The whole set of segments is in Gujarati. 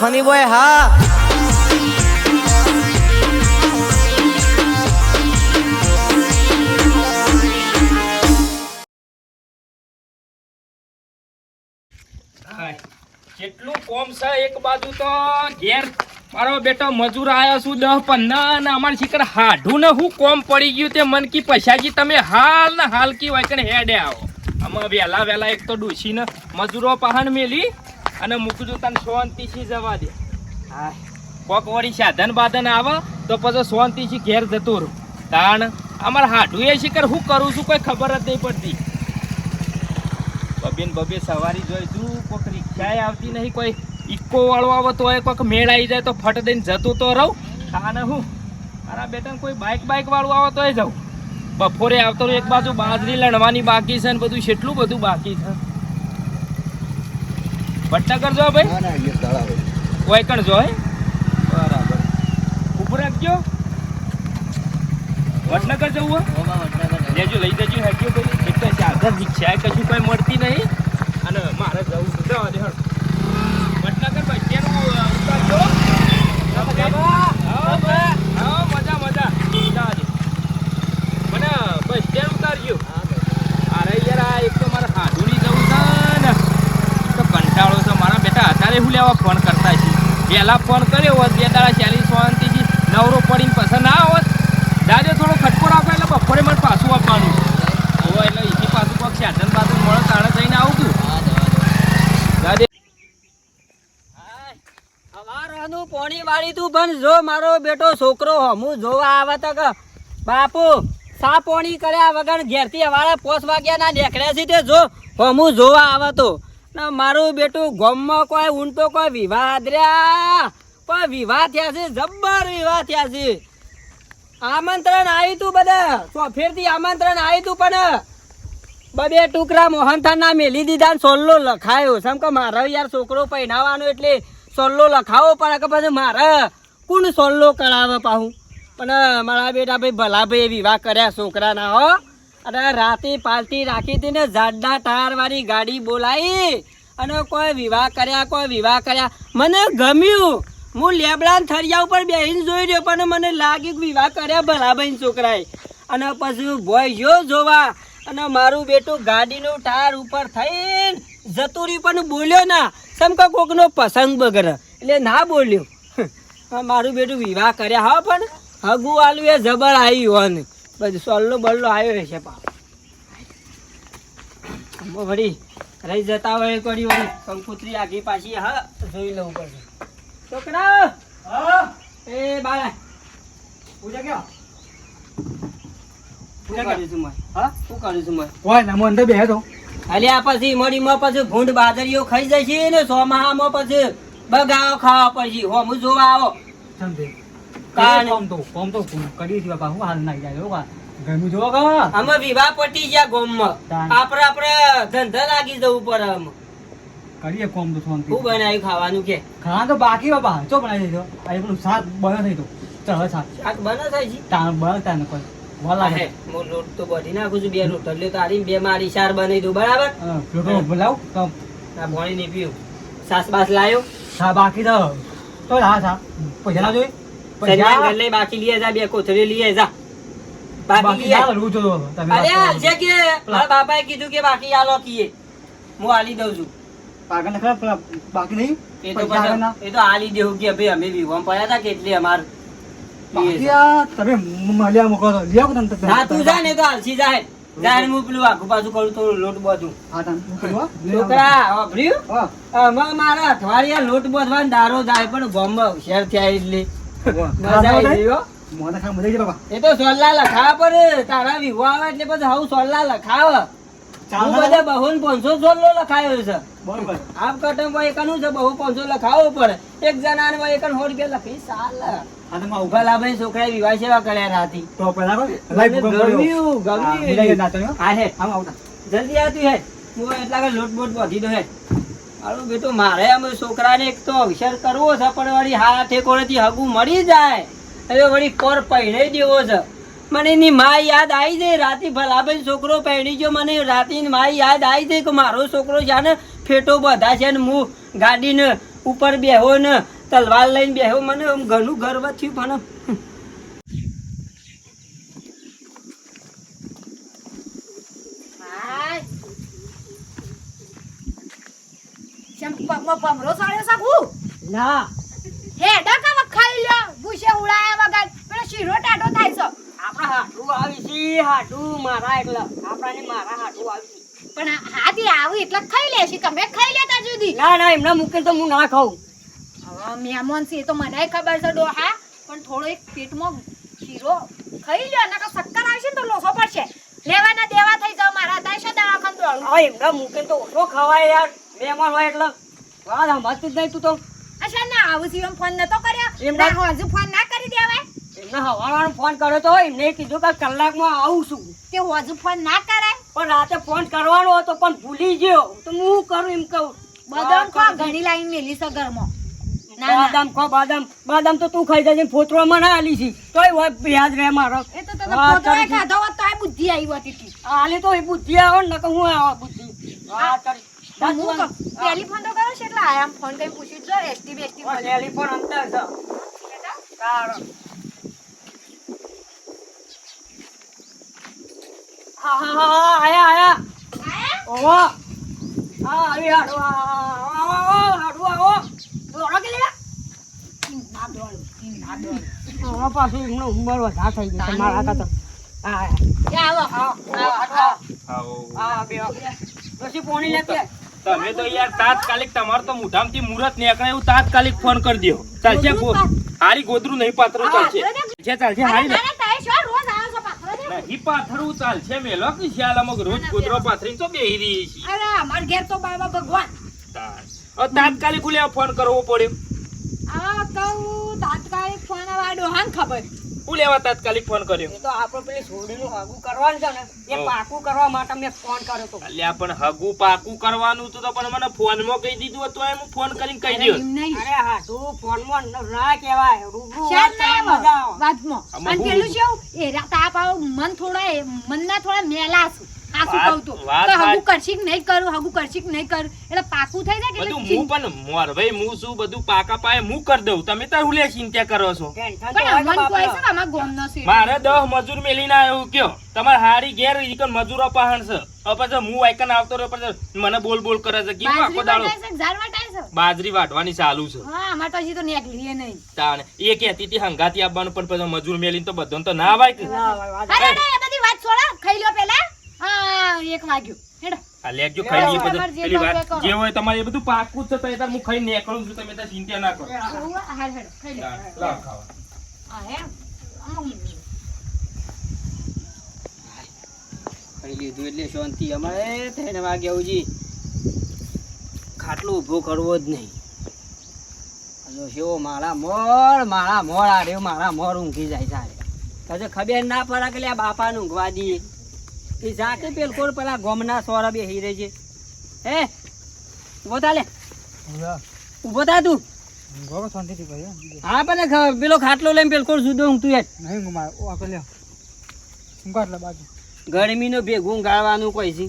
ફની બોય હા કેટલું કોમ છે એક બાજુ તો ઘેર મારો બેટો મજૂર આવ્યો છું દસ પંદર ને અમાર શીકર હાઢું ને હું કોમ પડી ગયું તે મન કી પૈસાજી તમે હાલ ને હાલ કી વાયકણ હેડે આવો. આમાં વહેલા વહેલા એક તો ડૂસી ને મજૂરો પહાણ મેલી. અને મૂકજો તને શાંતિથી જવા દે. હા. કોક વળી સાધન બાધન આવે તો પછી શાંતિથી ઘેર જતું રહું. તાણ અમારે હાઢું એ શિકર હું કરું છું કોઈ ખબર જ નહીં પડતી. બબેન બબે સવારી જોઈ તું કોઈક રિક્ષાએ આવતી નહીં કોઈ ઇક્કો વાળો આવે તો એ કોઈક મેળ આવી જાય તો ફટ દઈને જતું તો રહું. આને હું? મારા બેટાને કોઈ બાઇક બાઇક વાળું આવે તોય જાઉં. બપોરે આવતો એક બાજુ બાજરી લણવાની બાકી છે ને બધું કેટલું બધું બાકી છે. વડનગર જો ભાઈ. કોઈ કણ જો બરાબર. ઉપર રાખજો. વડનગર જવું? લેજો લઈ જજો હેગ્યો ભાઈ. એક તો ચાદર રિક્ષા કશું કોઈ મળતી નહીં અને મારે જવું છે જવા દે હળ વડનગર ભાઈ તેનું ઉતારજો હા, હા, મજા મજા જવા દે મને બસ સ્ટેન્ડ ઉતારજો અરે યાર આ એક તો મારે હાડુની જવું છે ને તો કંટાળો છે મારા બેટા અત્યારે હું લેવા ફોન કરતા છે પહેલા ફોન કર્યો હોત, બે દાડા ચાલીસ શાંતિથી નવરો પડીને પસંદ ના હોત. દાદે થોડો ખટકો રાખો એટલે બપોરે મને પાછું આપવાનું. હવે એટલે એથી પાછું કોક સાધન પાછું મળે તાણે થઈને આવું છું દાદે સવારનું પોણી વાળી તું પણ જો મારો બેટો છોકરો હું જોવા આવે તો બાપુ સા પોણી કર્યા વગર ઘેરથી હવારે પોસ વાગ્યા ના નીકળ્યા છે તે જો હું જોવા આવે તો. મારું બેટું, ગોમમાં કોઈ ઊંટો કોઈ વિવાહ રહ્યા કોઈ વિવાહ થયા છે, જબ્બર વિવાહ થયા છે. આમંત્રણ આવ્યું તું બધા. ચોફેરથી આમંત્રણ આવ્યું તું પણ. બબે ટુકડા મોહનથાન ના મેલી દીધા ને સોલ્લો લખાયો. સમ કે મારે યાર છોકરો પહેરાવાનો એટલે સોલ્લો લખાવો પણ કે પછી મારે કોણ સોલ્લો કરાવે પાહું? પણ મારા બેટા ભાઈ ભલા ભાઈ વિવાહ કર્યા છોકરાના, હો. અને રાતે પાર્ટી રાખી હતી ને જાડા ટાયરવાળી ગાડી બોલાવી અને કોઈ વિવાહ કર્યા, કોઈ વિવાહ કર્યા. મને ગમ્યું. હું લેબડા થરિયા ઉપર બેસીને જોઈ રહ્યો, પણ મને લાગ્યું કે વિવાહ કર્યા ભલા છોકરાએ. અને પછી ભોય ગયો જોવા. અને મારું બેટું ગાડીનું ટાયર ઉપર થઈને જતું રહ્યું પણ બોલ્યો ના. સમકા કોકનો પસંદ બગર એટલે ના બોલ્યો. મારું બેટું વિવાહ કર્યા હા પણ હગુ આલુ એ જબર આવી હન. બધું સોલ્લો બલ્લો આવ્યો છે પા વળી રહી જતા હોય કરી વળી. કંકુતરી આગી પાછી હા જોઈ લઉં પડશે. છોકરા! એ બાળા. પૂજા ક્યાં છું હા? શું છું ના પછી મડીમાં પછી ભૂંડ બાજરીઓ ખાઈ જાય છે ને સોમાહામાં પછી બગાવો ખાવા પડશે. હોમ જોવા આવો. સમજે કોમ તો કોમ તો કરી છે બાપા હું હાલ નાખી જાય હો ગરમી જોવો કા? આમાં વિવાહ પટી ગયા ગોમમાં. આપણે આપણે ધંધા લાગી જવું પડે આમાં. કરીએ કોમ તો શાંતિ. શું બનાવ્યું ખાવાનું કે? ખાવા તો બાકી બાપા ચો બનાવી દેજો પેલું શાક બને થઈ તો. ચાલ શાક. શાક બને થાય છે તાણ બને તાણ કોઈ. વાલા હે, હું લોટ તો બધી નાખું છું બે રોટલીઓ તારી બે મારી ચાર બનાવી દઉં બરાબર? પેલો બોલાવ તો આ ભોણી ની પીવું. સાસ બાસ લાયો? હા બાકી તો. તો હા શા પૈસા ના સંજય ઘર લઈ બાકી લીએ જા બે કોથળી લીએ જા. બાકી બાકી લીએ ના લડવું જો તમે અરે હાલશે કે? મારા બાપાએ કીધું કે બાકી આલો કીએ. હું આલી દઉં છું. પાગલ ને બાકી નહીં? એ તો પૈસા આગળના? પછી- એ તો આલી દેવું કે ભાઈ અમે વિવાહ પડ્યા હતા કે અમાર. તમે મળ્યા મૂકો તો લ્યો તમે? ના તું જા ને તો હાલસી જાય જાય ને હું પેલું આખું પાછું કરું થોડું લોટ બધું. છોકરા વાપર્યું? મારા અઠવાડિયા લોટ બધવાનો દારો જાય પણ બોમ્બ હોશિયાર થયા એટલે. મજા આવી ગઈ હો. મોઢા ખા મજા આવી બાપા એ તો સોલ્લા લખાવ પડે. તારા વિવાહ આવે એટલે પછી હું સોલ્લા લખાવ. હું બધે બહુ પાંચસો સોલ્લો લખાયો છે. બરોબર. આપ કટમ ભાઈ એકનું છે બહુ પાંચસો લખાવવો પડે. એક જણા ને એકન સો રૂપિયા લખી સાલ. ઊભા લાભાઈ છોકરાએ વિવાહ સેવા કર્યા રાતી. તો. ગમ્યું હા, ગમ્યું. હા. હે આમ આવતા. જલ્દી આવતી હે. હું એટલા કે લોટ બોટ બાંધી દો હે. મારું બેટો, મારે અમે છોકરાને એક તો અક્ષર કરવો છે, પણ વળી હાથે કોરેથી હગું મળી જાય. હવે વળી કોર પહેરાઈ દેવો છે. મને એની મા યાદ આવી જાય રાતે ભલાભાઈ છોકરો પહેરી ગયો, મને રાતે મા યાદ આવી જાય કે મારો છોકરો છે ને ફેટો બધા છે ને હું ગાડીને ઉપર બેહો ને તલવાર લઈને બેહો, મને આમ ઘણું ગર્વ થયું પણ હાય. શેમ પગમાં ભમરો સાળ્યો સાકું? ના હે, ડકામાં ખાઈ લ્યો. ભૂસે ઉડાયા વગર. પેલો શીરો ટાઢો થાય છે. આપણા હાટું આવી છે હાટુ મારા એટલે આપણાને મારા હાટું આવી છે પણ હાથી આવું એટલે ખાઈ લેશી. તમે ખાઈ લેતા જુદી. ના ના એમના મૂકે તો હું ના ખાઉં હવે મહેમાન છે તો મને ખબર છે ડોહા પણ થોડો એક પેટમાં શીરો ખાઈ લ્યો નકર શક્કર આવશે તો લોસો પડશે લેવાના દેવા થઈ જાવ મારા થાય છે દવાખાને તો એમના મૂકે તો ઓછો ખવાય યાર મહેમાન હોય એટલે વાત સમજતું જ નહીં તું તો. અચ્છા ના આવું છે ફોન નતો કર્યો? એમના- હજુ ફોન ના કરી દેવાય? એમને હવારવાનો ફોન કર્યો તો એમને કીધું કે કલાકમાં આવું છું. તે હજુ ફોન ના કરાય? પણ રાતે ફોન કરવાનો હતો પણ ભૂલી ગયો. તો હું કરું એમ કહું? બદામ ખા ઘણી લાઈન મેલી છે ઘરમાં. ના, ના. બાદામ ખો બાદામ. બાદામ તો તું ખાઈ જજે ફોતરો ના આલી છી. તોય યાદ રહે મારો. એ તો તને વાત ખાધો હોત તોય બુદ્ધિ આવી હોતી એટલી. આલી તો એ બુદ્ધિ આવે ને નકર હું આવા બુદ્ધિ. વાત કરી. પણ હું કહું, ટેલિફોન તો કરો છે એટલે આયા ફોન કઈ પૂછી જો એસટી બેસટી હા, ટેલિફોન અંદર છે સારું. હા હા હા હા આયા આયા આયા? ઓહો હા આવી હાડો આવો આવો હાડો આવો દોડો કે લે ના દોડું, ના દોડું. હવે પાછું એમનો ઉંમર વધારે થઈ ગઈ છે મારા કરતા હા એ આવો. આવો આવો આવો. બે પછી પોણી લેતી. તમે તો યાર તાત્કાલિક તમારે તો મુઢામથી મુહૂર્ત નીકળે એવું તાત્કાલિક ફોન કરી દો ચાલશે હારી ગોદરું નહીં પાથરું ચાલશે. ચાલશે ચાલશે હારી પાથરો ચાલશે મેલો કે શિયાળામાં રોજ ગોદરો પાથરીને તો બેહી રહી છીએ. અરે અમાર ઘેર તો બાબા ભગવાન. હવે તાત્કાલિક ઉલે ફોન કરવો પડ્યો? આ તો તાત્કાલિક ફોન ખબર. હું લેવા તાત્કાલિક ફોન કર્યો એ તો આપણે પેલી છોડીનું હગું કરવાનું છે ને એ પાકું કરવા માટે મેં ફોન કર્યો તો અલ્યા પણ હગું પાકું કરવાનું હતું તો પણ મને ફોનમાં કહી દીધું હતું એમ ફોન કરીને કહી નહીં. અરે હા તું ફોનમાં ન- ના કહેવાય રૂબરૂ વાત. વાતમાં. અને પેલું છે એ તાપ આવો મન થોડા મનના થોડા મેલા છે. આ શું કહું તું? તો હગું કરશીક નહીં કરું હગું કરશીક નહીં કરું. એટલે પાકું થઈ જાય કે બધું હું પણ મોર. ભાઈ હું શું બધું પાકા પાયે હું કરી દઉં. તમે તાર હુલે ચિંતા કરો છો? પણ અમન કોઈ છે બાપા. ને અમારા છે. મારે દહ મજૂર મેલીને આવ્યો કયો? તમારે હારી ઘેર ઇકન મજૂરો પાહણ છે. પછી હું આઈકન આવતો રહ્યો પછી મને બોલ બોલ કરે છે. કેવું આખો બાજરી દાડો? બાજરી વાટવાની ચાલુ છે. હા અમાર તો હજી તો નીકળીએ નહીં. તાણે. એ કહેતી હતી હંગાતી આપવાનું પણ પછી મજૂર મેલીને તો બધો તો ના વાય કે. ના, અરે બધી વાત છોડો. ખાઈ લો પેલા. હા એક વાગ્યું. હેડો. આ લેજો ખાઈ લઈએ પછી પેલી વાત જે હોય તમારે બધું પાકું જ છે તો તાર હું ખાઈ નીકળું છું તમે તાર ચિંતા ના કરો. એવું હેડો ખાઈ લો તાણ, ખાવા. હા એમ ખાઈ લીધું એટલે શાંતિ. અમારે ત્રણ વાગે આવજી. ખાટલો ઊભો કરવો જ નહીં. હજો મારા મોર મારા મોર આ રહ્યો મારા મોર ઊંઘી જાય સારે પછી ખબર ના પડે કે બાપા નું બાપાને ઊંઘવા દઈએ એ જાતે પેલકોર પેલા ગોમના સોરા બે હીરે છે. હે? ઊભો થા લે. ઊભો થા તું. ગોગો શાંતિથી ભાઈ હા. પણ પેલો ખાટલો લઈને પેલકોર જુદો ઊંઘતું યાર. નહીં ગુમાય ઓ આગળ લ્યો. ઊંઘો એટલે બાજુ. ગરમીનો ભેગું ગાળવાનું કોઈ છે.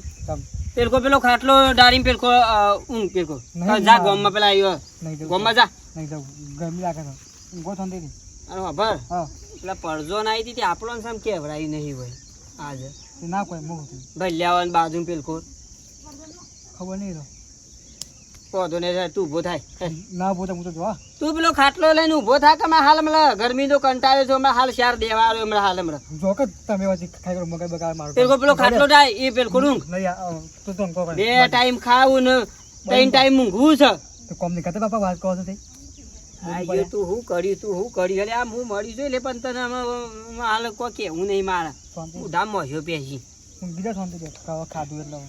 પેલકો પેલો ખાટલો ડાળીને પેલકો ઊંઘ પેલકો જા. ગોમમાં પેલા આવ્યો ગમમાં ગોમમાં જા. નહીં જવું ગરમી લાગે ઊંઘો શાંતિથી. અરે ખબર પેલા પડજો ના આવી હતી આપણો ને સામ કેવડાવી નહીં હોય. આજે. ના કોઈ મૂક ભાઈ લેવાનું બાજુ પેલકો ખબર નહીં તો પોધો ને તું ઊભો થાય. ના બોતા હું તો જોવા. તું પેલો ખાટલો લઈને ઊભો થાય કે મેં હાલ હમણાં ગરમી તો કંટાળ્યો છો હમણાં હાલ શાર દેવા આવ્યો હમણાં હાલ હમણાં. જો કે તમે પછી ખાઈ કરો મગજ બગાડ મારો. પેલો પેલો ખાટલો થાય એ પેલકો ઊંઘ નહીં તું તો બે ટાઈમ ખાવું ને ત્રણ ટાઈમ ઊંઘવું છે. તો કોમ નહીં કરતા બાપા વાત કહો છો તે? આ એ તું હું કરી તું હું કરી અરે આ હું મળી જોઈ લે પણ તને આમાં હાલ કોઈ કેવું નહીં મારા. હું ધામ મોહ્યો પેસી ઊંઘી જા શાંતિ ખાવા ખાધું એટલે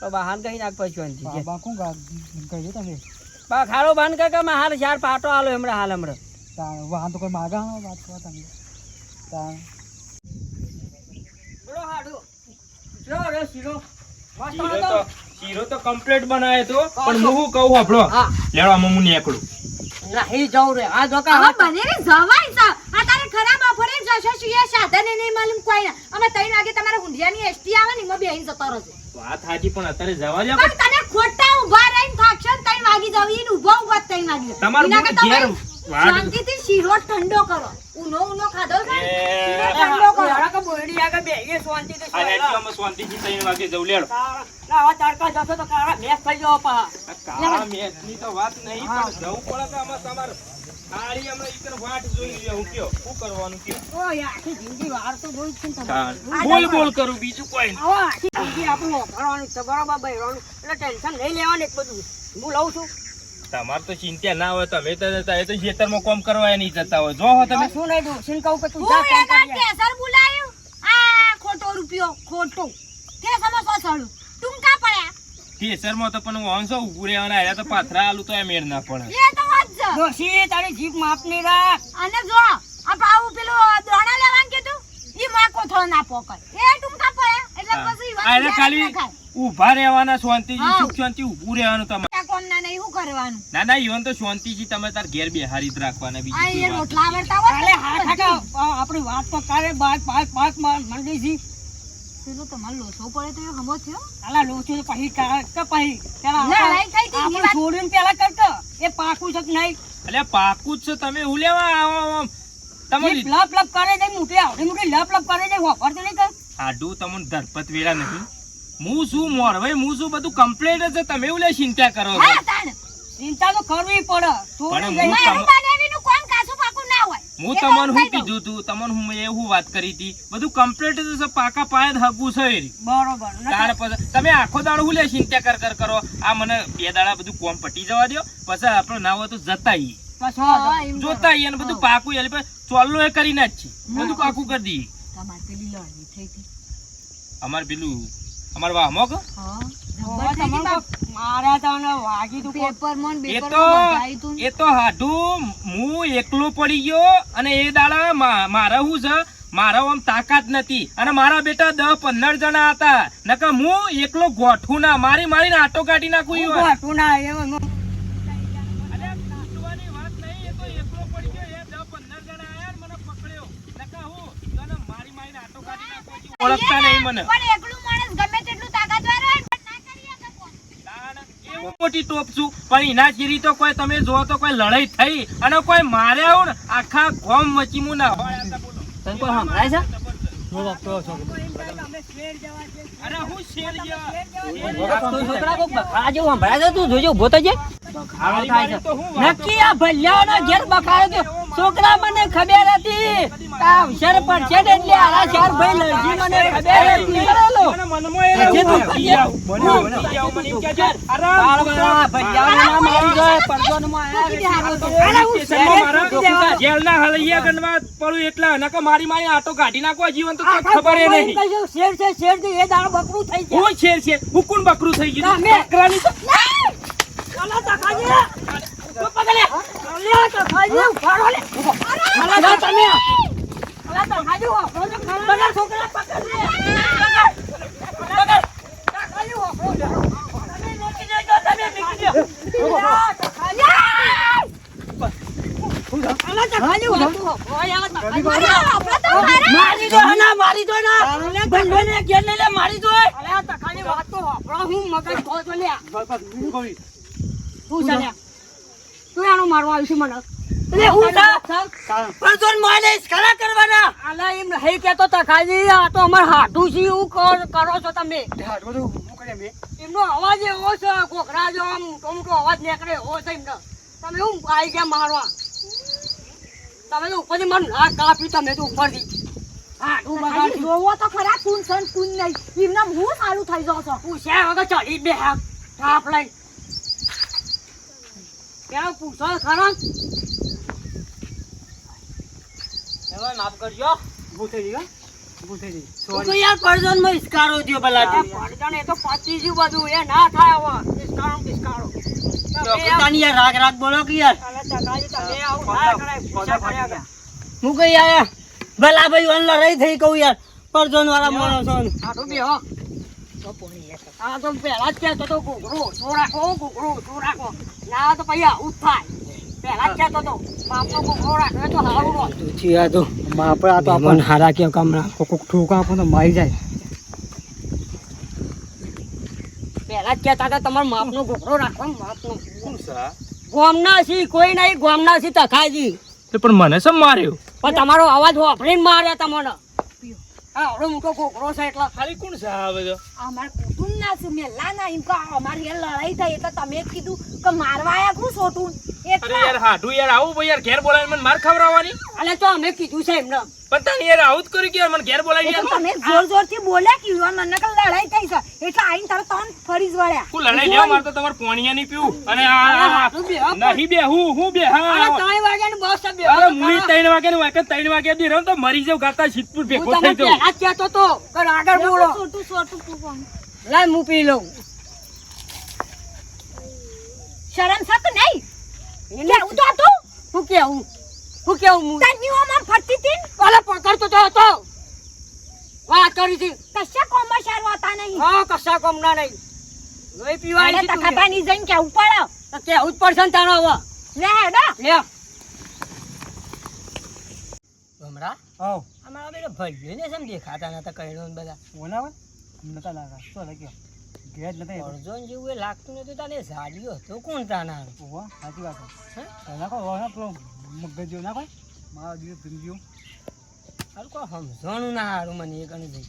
તો બહાર કહી નાખ પછી શાંતિ છે. બા કોણ ગા કહી તમે? બા ખારો બાન કર કે મેં હાલ ચાર પાટો આલો હમણાં હાલ હમણાં. વાહન તો કોઈ માગા હો વાત કરવા તમે? બોલો હાડો. જો રે શીરો. મસ્ત તો શીરો તો કમ્પ્લીટ બનાવ્યો તો પણ હું. શું કહું આપણો? લેડો આમાં હું નીકળું. નહીં જવું રે. આ જો હા બને રે જવાય છે આ તારે ખરા બપોરે જશો છીએ સાધન એ નહીં માલુમ કોઈ ના. અમે ત્રણ વાગે તમારે હુંડિયાની એસટી આવે ને એમાં બેહીન જતો રહેજો. વાત હાજી પણ અત્યારે જવા દે પણ તને ખોટા ઊભા રહીને થાકશે ત્રણ વાગી જવી ઈને ઊભો ઊભો ત્રણ વાગી. તમારે એના ઘેર શાંતિથી શીરો ઠંડો કરો. ઉનો ઉનો ખાધો છે? શીરો ઠંડો કરો. યાર કે બોરડી આગળ બેહીએ શાંતિથી આ હેડકામાં શાંતિથી ત્રણ વાગે જવ લેડો. ના, આવા તડકા જશો તો કાળા મેસ થઈ જાવ પા. આ મેસની તો વાત નહીં પણ જવું પડે તો આમાં તમારે આળી હમણાં ઈકર વાટ જોઈ લે હું કયો? શું કરવાનું કયો? ઓય, આખી જિંદગી વાર તો બોલ છે તમારે. બોલ બોલ કરું બીજું કોઈ ઓ આખી જિંદગી આપણું ભરવાનું છે, બરોબર બૈરાનું. એટલે ટેન્શન નહીં લેવાનું એક બધું. હું લઉં છું. તમારે તો ચિંતા ના હોય તમે તો જતા એ તો ખેતરમાં કોમ કરવા નહીં જતા હોય. જો હો તમે. શું નહીં ડોશીને કહું કે તું જા કામ કરી કેસર બોલાયો? આ ખોટો રૂપિયો ખોટો. કેસરમાં સો સળું ટુંકા પડ્યા. કેસરમાં તો પણ વાંસો ઉભું રહેવાના આયા તો પાથરા આલુ તો એ મેળ ના પડે. એ તો વાત છે. ડોશી, તારી જીભ માપની રાખ. અને જો આ પાવું પેલું દોણા લેવાનું કીધું ઈ માં કોથળો ના પોકાય એ ટુંકા પડ્યા એટલે પછી વાત ખાલી. ઊભા રહેવાના શાંતિથી સુખ શાંતિ ઉભું રહેવાનું તમારે. શું કરવાનું ના ના ઈવન તો શાંતિજી તમે તાર ઘેર બેહારી જ રાખવાના આ એ રોટલા આવડતા હોય અરે હા, કાકા, આપણી વાત તો કરે, બાત બાદ- બાદમાં મંડી છી. પેલો તમારે લોસો પડે તો એ હમો થયો આલા લોચો તો પછી કે પછી. પેલા લઈ થઈ હતી, આપણે છોડીને પેલા કરતો. એ પાકું છે કે નહીં? એટલે પાકું જ છે તમે હું લેવા આવો? તમે લપ લપ કરે છે, મોટી આવડે મોટી લપ લપ કરે છે, વાપરતો નહીં કર. આડું તમને ધરપત વેળા નહીં હું શું મોર. ભાઈ હું શું બધું કમ્પ્લેટ છે. તમે એવું લે ચિંતા કરો છો. ચિંતા તો કરવી પડે. હું મારું બનાવીનું પાકું ના હોય? હું તમને કામ કીધું તું. તમને હું એવું વાત કરી હતી. બધું કમ્પ્લેટ છે. પાકા પાયે હગું છે બરોબર. તાર પછી તમે આખો દાડો હું લે ચિંતા કર કર કરો. આ મને બે દાડા બધું કોમ પટી જવા દો પછી આપણે ના હોય તો જતા ઈ. હા, એમ કરો. જોતા અને બધું પાકું એટલે ચોલ્લો એ કરી ના જ છે બધું પાકું કરી દઈએ. અમાર પેલું અમાર વાહ મોક હા, વાગી તું તો તું. એ તો હાડું હું એકલો પડી ગયો અને એ દાડા મા- મારે છે? મારા આમ તાકાત નથી. અને મારા બેટા દસ પંદર જણા હતા. નકર હું એકલો ગોઠું ના. મારી મારીને આટો કાઢી નાખું ગોઠું ના એમ. અરે ગોઠવાની વાત નહીં, એ મોટી ટોપ છું પણ એના જીરી તો કોઈ તમે જો તો કોઈ લડાઈ થઈ અને કોઈ માર્યા ને આખા ગોમ મચીમું ના હોય. તને કોઈ સંભળાય છે? હું વાપરો છું અરે હું શેર ગયા. તું છોકરા કોક બખાડા છે? તું જોજો ઊભો થજે. મારી મારી તો હું વાતો નક્કી આ ભલ્યા ઘેર તો છોકરા મને ખબર હતી અવસર પડશે ને એટલે આરા ચાર ભાઈ લજી મને ખબર હતી કરેલો. હજી તું મને એમ છે, આયા છે. હલૈયા પડું એટલા. મારી મારી આટો કાઢી નાખવા જીવન તો ખબર એ નહીં. શેર છે શેર છે એ દાડો બકરું થઈ ગયું. હું શેર છે? હું કોણ બકરું થઈ ગયું. બકરાની તો તખાજી! તું લે! અલા તમે! અલા તખાજી, ઉભારો તો ખરા. બધા છોકરા પકડ લે! તખાજી, ઉભારો તો. તમે મૂકી દેજો, તમે મૂકી દો. અલા! અલા તખાજી, ઉભારો. ઓય, અલા આપણે તો મારા. દો ના મારી દો ના બંધોને ઘેર લઈ લે મારી દો અરે તખાજી વાત તો હોભળો હું મગજ ખો તો લે તું ચાલ્યા તું આનું મારવા આવ્યું છે મને પણ ખરા કરવાના? આલા એમ નહીં કેતો આ તો અમાર હાટું છે એવું કર- કરો છો તમે. એમનો અવાજ એવો છે કોકરા જો આમ મોટો મોટો અવાજ નીકળે એવો છે એમનો. તમે હું આવી ગયા મારવા. તમે તો ઉપરથી મને ના કાપ્યું તમે તો ઉપરથી. હાટું બગાડ્યું. જોવો તો ખરા કુન સન કુન નહીં. એમના હું સારું થઈ જાવ છો. પૂછ્યા વગર ચડી બે હાફ લઈ ત્યાં પૂછો ખરા? એમાં માફ કરજો. ઊભું થઈ તો યાર પરજનમાં ઇસ્કારો થયો ભલા પરજન એ તો પતી ગયું બધું એ ના થાય હવે. ઇસ્કારો ઇસ્કારો પોતાની યાર રાગ રાગ બોલો કે યાર. હું કઈ યાર ભલા ભાઈ વન લડાઈ થઈ કહું યાર. પરજન વાળા માણસો આટલું બે હો. આ તો પેલા જ કહેતો તો ઘૂઘરો શું રાખો ઘૂઘરો શું રાખો. ના તો પછી આવું થાય. તો તો તો બાપરે આ તો આપણને હારા કે કામ કોક ઠોકા આપણને મારી જાય. પહેલા જ કહેતા હતા તમારો માપનો ઘોઘરો રાખો માપનો કોણ છે ગોમના છી કોઈ નહીં ગોમના છી તખાજી. તે પણ મને શું માર્યો? પણ તમારો અવાજ વાપરીને માર્યા તમને હા આવડો મોટો ઘોઘરો છે એટલે. ખાલી કોણ છે આ બધો? અમાર કુટુંબ ના છે. મેલા ના એમ કે અમારી યાર લડાઈ થઈ એટલે તમે જ કીધું કે મારવા આયા કું છોટું અરે યાર હાડું યાર આવું ભાઈ યાર ઘેર બોલાવી મને માર ખવડાવવાની? અલે તો અમે કીધું છે એમને. પણ તને યાર આવું જ કર્યું કે મને ઘેર બોલાવી યાર? તમે જોર જોરથી બોલ્યા કે યુવાન મને કે લડાઈ થઈ છે. એટલે આઈને તારે તન ફરી જ વળ્યા. હું લડાઈ લેવા મારતો તમાર પોણિયા ની પીવું. અને આ- બે, હો. નહીં બે હું હું બે અરે હા ત્રણ ને બસ બે અરે મુઈ ત્રણ વાગે ને વાગે ત્રણ વાગે બી રહું તો મરી જાવ ગાતા સિદ્ધપુર હું ભેગો તમને થઈ જાઉં. પહેલા જ કહેતો તો કર આગળ બોલો. છોટું છોટું તું લાય હું પી લઉં. શરમ સક નહીં. કેવું તો તું? હું કેવું? હું કેવું હું? તની માં ફરતી હતી ઓલે પકડતો તો હતો. વાત કરી હતી કશા કોમમાં શરમ હતા નહીં? હા કશા કોમ ના નહીં. લોહી અરે છે તું તખાતા ની જઈને કેવું પડે તો કેવું જ પડશે તારો હવે. લે હેડો. લે. હમણાં? આવ અમારા બેટા ભાઈઓ ને સમ દેખાતા નતા ને બધા. બોલાવે નતા લાગા શું લાગ્યો? ઘેર નતા અર્જુન જેવું એ લાગતું નતું તાને ઝાડ્યો હતો કોણ તાના ઓવા સાચી વાત હે? છે નાખો ઓવા પેલો મગજ જેવું નાખો. મારા દિવસ ભીંગ્યું. હાલ કોઈ સમજણું ના હારું મને એ કણી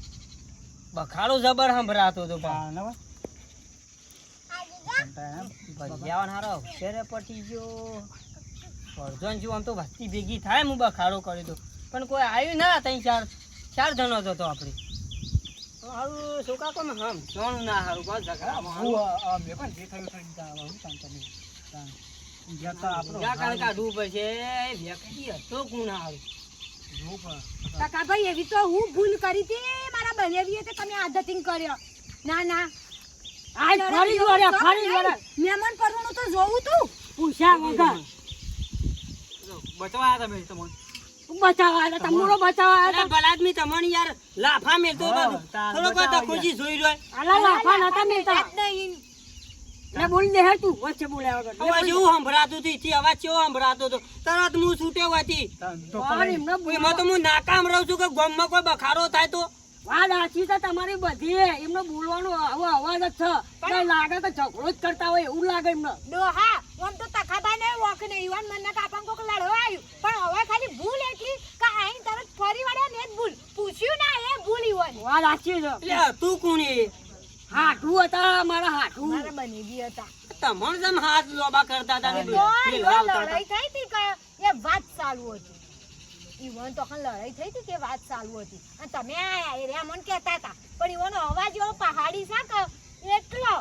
બખાડો જબર સંભળાતો હતો પણ. ભજીયાવાન હારો અક્ષરે પટી ગયો. અર્જુન જેવું આમ તો વસ્તી ભેગી થાય હું બખાડો કર્યો તો. પણ કોઈ આવ્યું ના ત્યાં ચાર ચાર જણો હતો આપણે. હારું હમ? જોણું ના હારું બસ ઝઘડા મેં પણ જે થયું થયું ત્યાં આવું કામ તમે ત્યાં ગયા તા આપણો ઊંધા કાળ કાઢવું પડશે વ્યક્તિ હતો ગુણ હારું. જોવું પણ. એવી તો હું ભૂલ કરી હતી. મારા બનેવી તે તમે આદતિંગ કર્યો. ના ના. આજ ફરી જ વળ્યા, ફરી જ વળ્યા. મહેમાન પરવાનું તો જોવું તું. પૂછ્યા વગર. બચવા તમે તમને બચાવવા આવ્યા હતા, બચાવવા આવ્યા હતા. આદમી તમને યાર લાફા મેલતો હા, બધું. તાર થોડોક વાર ખુશી જોઈ રહ્યો આલા લાફા નતા મેલતા. લે બોલ દે હે તું. વચ્ચે બોલ્યા વગર અવાજ એવું સંભળાતું કેવો સંભળાતો હતો. તરત હું છૂટ્યો હતી તો એમાં તો હું નાકામ રહું છું કે ગામમાં કોઈ બખારો થાય તો? વાત સાચી છે તમારી બધી. એમનો બોલવાનો આવો અવાજ જ છે. પણ લાગે તો ઝઘડો જ કરતા હોય એવું લાગે એમને. ડોહા આમ તો તખાબા ને વોક ને ઈવન મને કાપા કોક લડવા આવ્યું. પણ હવે ખાલી ભૂલ એટલી કે આઈ તરત ફરી વળ્યા ને જ ભૂલ. પૂછ્યું ના એ ભૂલ ઈવન. વાત સાચી છે. એટલે તું કોણ એ? હતા મારા હાટું. મારા બની ગઈ હતા. તમણ જેમ હાથ લોબા કરતા ને હતા. લડાઈ થઈ હતી કે એ વાત ચાલુ હતી. ઈવન તો લડાઈ થઈ હતી કે વાત ચાલુ હતી. અને તમે આયા એ રહ્યા મને કહેતા હતા. પણ ઈવન અવાજ એવો પહાડી સાક કે એટલો.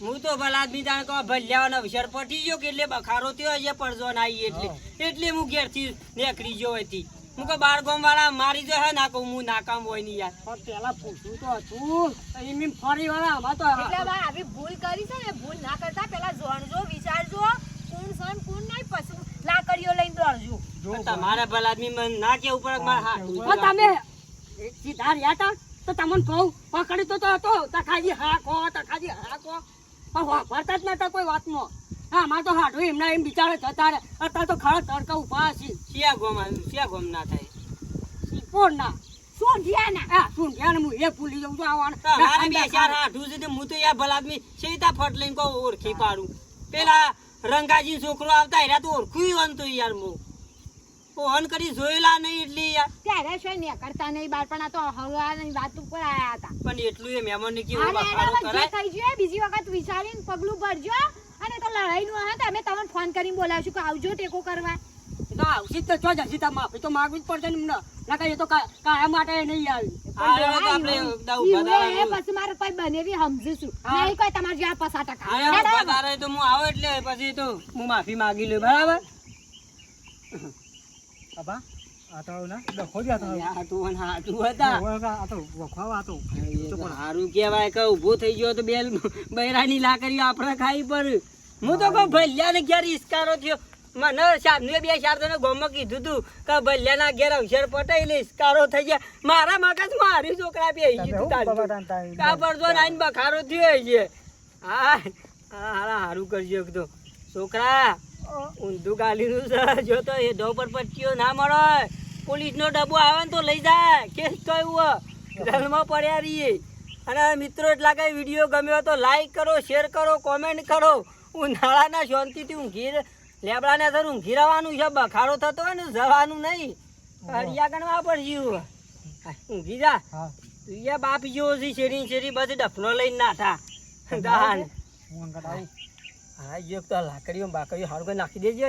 હું તો ભલા આદમી જાણે કહો ભલ્યાવાનો અવસર પટી ગયો કે એટલે બખારો થયો છે પડજો ના આવી એટલે. એટલે હું ઘેરથી નીકળી ગયો હતી હું કે બાર ગામ વાળા મારી જો હે ના કહું હું નાકામ હોય નહીં યાર. પણ પેલા પૂછું તો હતું. એમ ફરી વાળા આમાં તો એટલે હવે આવી ભૂલ કરી છે ને ભૂલ ના કરતા પેલા જોણજો વિચારજો. કોણ સન કોણ નહીં પછી લાકડીઓ લઈને દોડજો. તમારે ભલા આદમી મને ના કેવું પડે કે મારે હાથ તમે સીધા રહ્યા તા તો તમને કહું પકડી તો તો હતો. તખાજી હા કહો તખાજી હા. કહો પણ વાપરતા જ નતા કોઈ વાતમાં. હા મારે તો હાડું એમના એમ બિચારે જતા રહે અત્યારે તો ખરા તડકા ઊભા છે. શિયા ગોમ શિયા ગોમ ના થાય. શીપોર ના શું ધ્યાન ના? હા શું ધ્યાન હું એ ભૂલી જાઉં છું આવવાનું મારે બે ચાર હાડું છે હું તો યા ભલા આદમી સીધા ફટ લઈને કહું ઓળખી પાડું? પેલા રંગાજી છોકરો આવતા હેરા તો ઓળખું વનતો યાર હું. ફોન કરી જોયેલા નહીં એટલે યાર. ત્યારે શું ને કરતા નહીં? બાળપણ તો હવાની વાત ઉપર આયા હતા. પણ એટલું એ મહેમાન ને કેવું બખાડો કરાય. થઈ ગયું બીજી વખત વિચારીને પગલું ભરજો અને તો લડાઈ નું હતા અમે તમને ફોન કરીને બોલાવશું કે આવજો ટેકો કરવા. તો આવશે તો જો જશે તો માફી તો માગવી જ પડશે ને ના કઈ તો કાયા માટે નહીં આવી. પણ ઈવડે એ પછી મારે કોઈ બનેવી સમજીશું. નહીં કોઈ તમારે જ્યાં પસા ટકા. આયા હેડો. વધારે તો હું આવો એટલે પછી તો હું માફી માગી લઉં બરાબર? અબા આ તો ના ડખો જ આ તો અને હાટું હતા. આ તો વખવાવા આ તો હારું કહેવાય કે ઊભો થઈ ગયો તો બેલ બૈરાની લાકડીઓ આપણે ખાઈ પર. હું તો કહું ભલ્યાને ઘેર ઇસ્કારો થયો. મને સાહેબને બે જણે ગામમાં કીધું તું કે ભલ્યાના ઘેર અવસર પટાઈ એટલે ઇસ્કારો થઈ ગયા. મારા મગજ મારી છોકરા બે ગયું તારું કાપડ જો નાઈન બખારો થયો છે હા હા હારા હારું કરજો તો. છોકરા ઊંધું ગાલીનું છે. જો તો એ ધો પર પટ્ટીઓ ના મળે. પોલીસનો ડબ્બો આવે ને તો લઈ જાય. કેસ તો એવું જલમાં પડ્યા રહીએ. અને મિત્રો એટલા કઈ વીડિયો ગમ્યો તો લાઈક કરો શેર કરો કોમેન્ટ કરો. ઉનાળાના શાંતિથી ઊંઘી લેબડાને તો ઊંઘી રહેવાનું છે. બખાડો થતો હોય ને જવાનું નહીં. અડિયા ગણવા પડશે ઊંઘી જા. હા. તું યા બાપ જેવો છે શેરી શેરી બધી ડફનો લઈને નાઠા દાન. હું જો તો લાકડીઓ બાકડીઓ હારું કરી નાખી દેજો